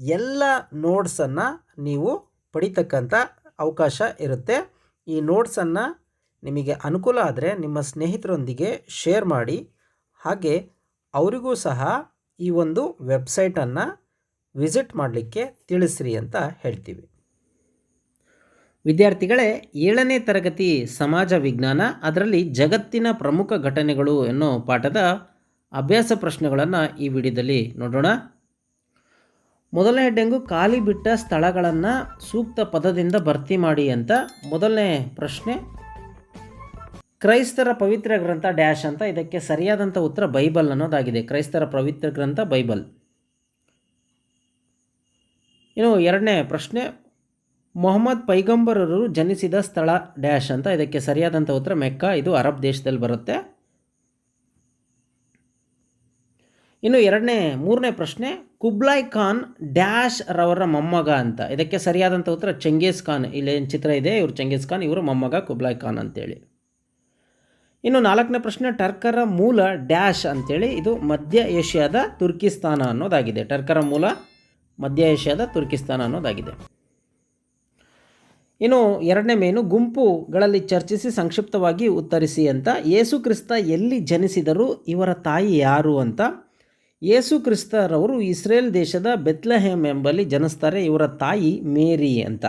ಎಲ್ಲ ನೋಟ್ಸನ್ನು ನೀವು ಪಡಿತಕ್ಕಂಥ ಅವಕಾಶ ಇರುತ್ತೆ. ಈ ನೋಟ್ಸನ್ನು ನಿಮಗೆ ಅನುಕೂಲ ಆದರೆ ನಿಮ್ಮ ಸ್ನೇಹಿತರೊಂದಿಗೆ ಶೇರ್ ಮಾಡಿ. ಹಾಗೆ ಅವರಿಗೂ ಸಹ ಈ ಒಂದು ವೆಬ್ಸೈಟನ್ನು ವಿಸಿಟ್ ಮಾಡಲಿಕ್ಕೆ ತಿಳಿಸ್ರಿ ಅಂತ ಹೇಳ್ತೀವಿ. ವಿದ್ಯಾರ್ಥಿಗಳೇ, ಏಳನೇ ತರಗತಿ ಸಮಾಜ ವಿಜ್ಞಾನ, ಅದರಲ್ಲಿ ಜಗತ್ತಿನ ಪ್ರಮುಖ ಘಟನೆಗಳು ಎನ್ನೋ ಪಾಠದ ಅಭ್ಯಾಸ ಪ್ರಶ್ನೆಗಳನ್ನು ಈ ವಿಡಿಯೋದಲ್ಲಿ ನೋಡೋಣ. ಮೊದಲನೇ ಹೆಡ್ಡಿಂಗು ಖಾಲಿ ಬಿಟ್ಟ ಸ್ಥಳಗಳನ್ನು ಸೂಕ್ತ ಪದದಿಂದ ಭರ್ತಿ ಮಾಡಿ ಅಂತ ಮೊದಲನೇ ಪ್ರಶ್ನೆ. ಕ್ರೈಸ್ತರ ಪವಿತ್ರ ಗ್ರಂಥ ಡ್ಯಾಶ್ ಅಂತ ಇದಕ್ಕೆ ಸರಿಯಾದಂಥ ಉತ್ತರ ಬೈಬಲ್ ಅನ್ನೋದಾಗಿದೆ. ಕ್ರೈಸ್ತರ ಪವಿತ್ರ ಗ್ರಂಥ ಬೈಬಲ್. ಇನ್ನು ಎರಡನೇ ಪ್ರಶ್ನೆ, ಮೊಹಮ್ಮದ್ ಪೈಗಂಬರರು ಜನಿಸಿದ ಸ್ಥಳ ಡ್ಯಾಶ್ ಅಂತ ಇದಕ್ಕೆ ಸರಿಯಾದಂಥ ಉತ್ತರ ಮೆಕ್ಕ, ಇದು ಅರಬ್ ದೇಶದಲ್ಲಿ ಬರುತ್ತೆ. ಇನ್ನು ಎರಡನೇ, ಮೂರನೇ ಪ್ರಶ್ನೆ, ಕುಬ್ಲಾಯ್ ಖಾನ್ ಡ್ಯಾಶ್ ರವರ ಮೊಮ್ಮಗ ಅಂತ. ಇದಕ್ಕೆ ಸರಿಯಾದಂಥ ಉತ್ತರ ಚೆಂಗೀಸ್ ಖಾನ್. ಇಲ್ಲೇನು ಚಿತ್ರ ಇದೆ? ಇವರು ಚಂಗೇಜ್ ಖಾನ್, ಇವರು ಮೊಮ್ಮಗ ಕುಬ್ಲಾಯ್ ಖಾನ್ ಅಂತೇಳಿ. ಇನ್ನು ನಾಲ್ಕನೇ ಪ್ರಶ್ನೆ, ಟರ್ಕರ ಮೂಲ ಡ್ಯಾಶ್ ಅಂತೇಳಿ. ಇದು ಮಧ್ಯ ಏಷ್ಯಾದ ತುರ್ಕಿಸ್ತಾನ ಅನ್ನೋದಾಗಿದೆ. ಟರ್ಕರ ಮೂಲ, ಮಧ್ಯ ಏಷ್ಯಾದ ತುರ್ಕಿಸ್ತಾನ ಅನ್ನೋದಾಗಿದೆ. ಇನ್ನು ಎರಡನೇ ಮೇನು, ಗುಂಪುಗಳಲ್ಲಿ ಚರ್ಚಿಸಿ ಸಂಕ್ಷಿಪ್ತವಾಗಿ ಉತ್ತರಿಸಿ ಅಂತ. ಯೇಸು ಕ್ರಿಸ್ತ ಎಲ್ಲಿ ಜನಿಸಿದರು? ಇವರ ತಾಯಿ ಯಾರು ಅಂತ. ಯೇಸು ಕ್ರಿಸ್ತರವರು ಇಸ್ರೇಲ್ ದೇಶದ ಬೆತ್ಲಹೇಮ್ ಎಂಬಲ್ಲಿ ಜನಿಸ್ತಾರೆ, ಇವರ ತಾಯಿ ಮೇರಿ ಅಂತ.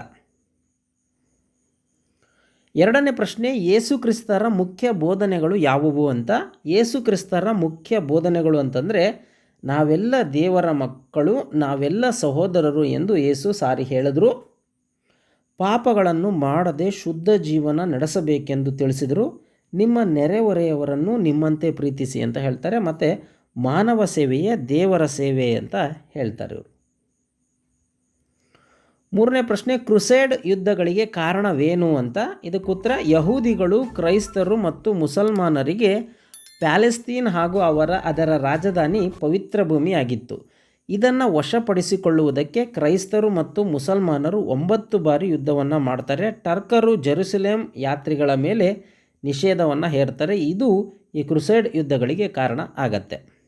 ಎರಡನೇ ಪ್ರಶ್ನೆ, ಯೇಸು ಕ್ರಿಸ್ತರ ಮುಖ್ಯ ಬೋಧನೆಗಳು ಯಾವುವು ಅಂತ? ಯೇಸು ಕ್ರಿಸ್ತರ ಮುಖ್ಯ ಬೋಧನೆಗಳು ಅಂತಂದರೆ, ನಾವೆಲ್ಲ ದೇವರ ಮಕ್ಕಳು, ನಾವೆಲ್ಲ ಸಹೋದರರು ಎಂದು ಯೇಸು ಸಾರಿ ಹೇಳಿದ್ರು. ಪಾಪಗಳನ್ನು ಮಾಡದೆ ಶುದ್ಧ ಜೀವನ ನಡೆಸಬೇಕೆಂದು ತಿಳಿಸಿದರು. ನಿಮ್ಮ ನೆರೆಹೊರೆಯವರನ್ನು ನಿಮ್ಮಂತೆ ಪ್ರೀತಿಸಿ ಅಂತ ಹೇಳ್ತಾರೆ. ಮತ್ತು ಮಾನವ ಸೇವೆಯೇ ದೇವರ ಸೇವೆ ಅಂತ ಹೇಳ್ತಾರೆ ಇವರು. ಮೂರನೇ ಪ್ರಶ್ನೆ, ಕ್ರುಸೇಡ್ ಯುದ್ಧಗಳಿಗೆ ಕಾರಣವೇನು ಅಂತ? ಇದಕ್ಕೆ ಉತ್ತರ, ಯಹೂದಿಗಳು, ಕ್ರೈಸ್ತರು ಮತ್ತು ಮುಸಲ್ಮಾನರಿಗೆ ಪ್ಯಾಲೆಸ್ತೀನ್ ಹಾಗೂ ಅವರ, ಅದರ ರಾಜಧಾನಿ ಪವಿತ್ರ ಭೂಮಿಯಾಗಿತ್ತು. ಇದನ್ನು ವಶಪಡಿಸಿಕೊಳ್ಳುವುದಕ್ಕೆ ಕ್ರೈಸ್ತರು ಮತ್ತು ಮುಸಲ್ಮಾನರು ಒಂಬತ್ತು ಬಾರಿ ಯುದ್ಧವನ್ನು ಮಾಡ್ತಾರೆ. ಟರ್ಕರು ಜೆರುಸಲೇಮ್ ಯಾತ್ರಿಗಳ ಮೇಲೆ ನಿಷೇಧವನ್ನು ಹೇರ್ತಾರೆ. ಇದು ಈ ಕ್ರುಸೈಡ್ ಯುದ್ಧಗಳಿಗೆ ಕಾರಣ ಆಗತ್ತೆ.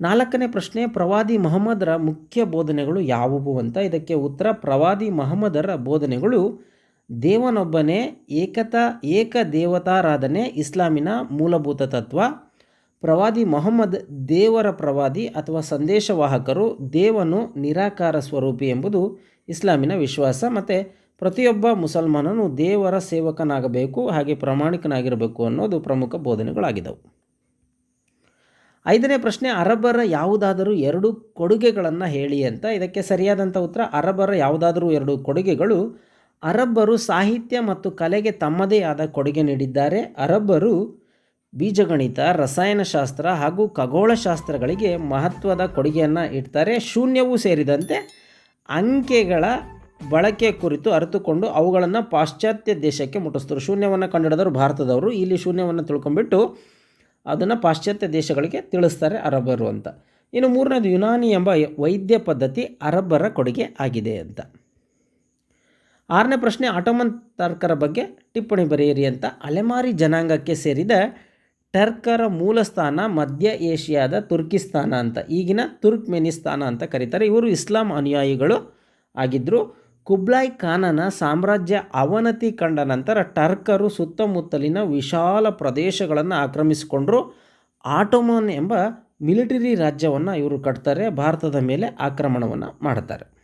ನಾಲ್ಕನೇ ಪ್ರಶ್ನೆ, ಪ್ರವಾದಿ ಮಹಮ್ಮದರ ಮುಖ್ಯ ಬೋಧನೆಗಳು ಯಾವುವು ಅಂತ. ಇದಕ್ಕೆ ಉತ್ತರ, ಪ್ರವಾದಿ ಮಹಮ್ಮದರ ಬೋಧನೆಗಳು ದೇವನೊಬ್ಬನೇ, ಏಕತಾ, ಏಕ ದೇವತಾರಾಧನೆ, ಇಸ್ಲಾಮಿನ ಮೂಲಭೂತ ತತ್ವ. ಪ್ರವಾದಿ ಮೊಹಮ್ಮದ್ ದೇವರ ಪ್ರವಾದಿ ಅಥವಾ ಸಂದೇಶವಾಹಕರು ದೇವನು ನಿರಾಕಾರ ಸ್ವರೂಪಿ ಎಂಬುದು ಇಸ್ಲಾಮಿನ ವಿಶ್ವಾಸ. ಮತ್ತು ಪ್ರತಿಯೊಬ್ಬ ಮುಸಲ್ಮಾನನು ದೇವರ ಸೇವಕನಾಗಬೇಕು, ಹಾಗೆ ಪ್ರಾಮಾಣಿಕನಾಗಿರಬೇಕು ಅನ್ನೋದು ಪ್ರಮುಖ ಬೋಧನೆಗಳಾಗಿದ್ದವು. ಐದನೇ ಪ್ರಶ್ನೆ ಅರಬ್ಬರ ಯಾವುದಾದರೂ ಎರಡು ಕೊಡುಗೆಗಳನ್ನು ಹೇಳಿ ಅಂತ. ಇದಕ್ಕೆ ಸರಿಯಾದಂಥ ಉತ್ತರ ಅರಬ್ಬರ ಯಾವುದಾದರೂ ಎರಡು ಕೊಡುಗೆಗಳು. ಅರಬ್ಬರು ಸಾಹಿತ್ಯ ಮತ್ತು ಕಲೆಗೆ ತಮ್ಮದೇ ಆದ ಕೊಡುಗೆ ನೀಡಿದ್ದಾರೆ. ಅರಬ್ಬರು ಬೀಜಗಣಿತ, ರಸಾಯನಶಾಸ್ತ್ರ ಹಾಗೂ ಖಗೋಳಶಾಸ್ತ್ರಗಳಿಗೆ ಮಹತ್ವದ ಕೊಡುಗೆಯನ್ನು ಇಡ್ತಾರೆ. ಶೂನ್ಯವೂ ಸೇರಿದಂತೆ ಅಂಕೆಗಳ ಬಳಕೆ ಕುರಿತು ಅರಿತುಕೊಂಡು ಅವುಗಳನ್ನು ಪಾಶ್ಚಾತ್ಯ ದೇಶಕ್ಕೆ ಮುಟ್ಟಿಸ್ತರು. ಶೂನ್ಯವನ್ನು ಕಂಡುಹಿಡಿದವರು ಭಾರತದವರು, ಇಲ್ಲಿ ಶೂನ್ಯವನ್ನು ತಿಳ್ಕೊಂಬಿಟ್ಟು ಅದನ್ನು ಪಾಶ್ಚಾತ್ಯ ದೇಶಗಳಿಗೆ ತಿಳಿಸ್ತಾರೆ ಅರಬ್ಬರು ಅಂತ. ಇನ್ನು ಮೂರನೇದು ಯುನಾನಿ ಎಂಬ ವೈದ್ಯ ಪದ್ಧತಿ ಅರಬ್ಬರ ಕೊಡುಗೆ ಆಗಿದೆ ಅಂತ. ಆರನೇ ಪ್ರಶ್ನೆ, ಆಟೋಮನ್ ಟರ್ಕರ ಬಗ್ಗೆ ಟಿಪ್ಪಣಿ ಬರೆಯಿರಿ ಅಂತ. ಅಲೆಮಾರಿ ಜನಾಂಗಕ್ಕೆ ಸೇರಿದ ಟರ್ಕರ ಮೂಲಸ್ಥಾನ ಮಧ್ಯ ಏಷ್ಯಾದ ತುರ್ಕಿಸ್ತಾನ ಅಂತ. ಈಗಿನ ತುರ್ಕ್ಮೆನಿಸ್ತಾನ ಅಂತ ಕರೀತಾರೆ. ಇವರು ಇಸ್ಲಾಂ ಅನುಯಾಯಿಗಳು ಆಗಿದ್ದರು ಕುಬ್ಲಾಯ್ ಖಾನನ ಸಾಮ್ರಾಜ್ಯ ಅವನತಿ ಕಂಡ ನಂತರ ಟರ್ಕರು ಸುತ್ತಮುತ್ತಲಿನ ವಿಶಾಲ ಪ್ರದೇಶಗಳನ್ನು ಆಕ್ರಮಿಸಿಕೊಂಡರು. ಆಟೋಮನ್ ಎಂಬ ಮಿಲಿಟರಿ ರಾಜ್ಯವನ್ನು ಇವರು ಕಟ್ತಾರೆ, ಭಾರತದ ಮೇಲೆ ಆಕ್ರಮಣವನ್ನು ಮಾಡ್ತಾರೆ.